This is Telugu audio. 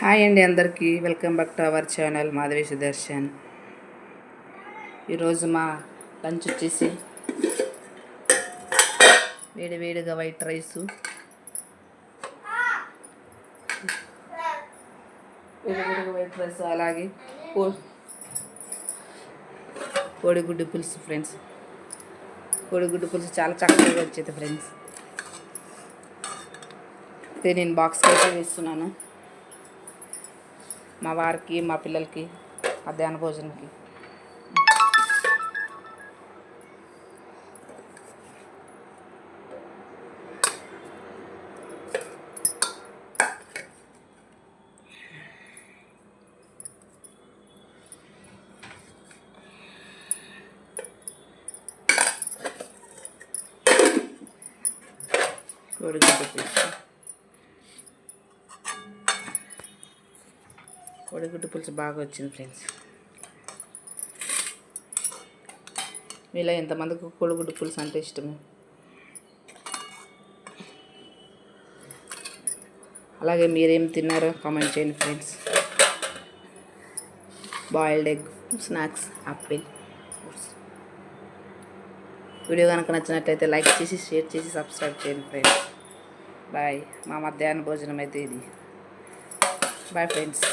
హాయ్ అండి అందరికీ. Welcome back to our channel Madhavi Sudarshan. ఈరోజు మా లంచ్ వచ్చేసి వేడి వేడిగా వైట్ రైసు. వేడి వేడిగా వైట్ రైస్ అలాగే కోడిగుడ్డు పులుసు ఫ్రెండ్స్. కోడిగుడ్డు పులుసు చాలా చక్కగా వచ్చేది ఫ్రెండ్స్. అయితే నేను బాక్స్కి అయితే వేస్తున్నాను. మా వారికి మా పిల్లలకి మధ్యాహ్న భోజనంకి. కోడిగుడ్డు పులుసు కోడిగుడ్డు పులుసు బాగా వచ్చింది ఫ్రెండ్స్. మీలో ఎంతమందికి కోడిగుడ్డు పులుసు అంటే ఇష్టము. అలాగే మీరేం తిన్నారో కామెంట్ చేయండి friends. Boiled egg snacks apple video కనుక నచ్చినట్లయితే లైక్ చేసి షేర్ చేసి సబ్స్క్రైబ్ చేయండి ఫ్రెండ్స్. బాయ్. మా మధ్యాహ్న భోజనం అయితే ఇది. Bye friends.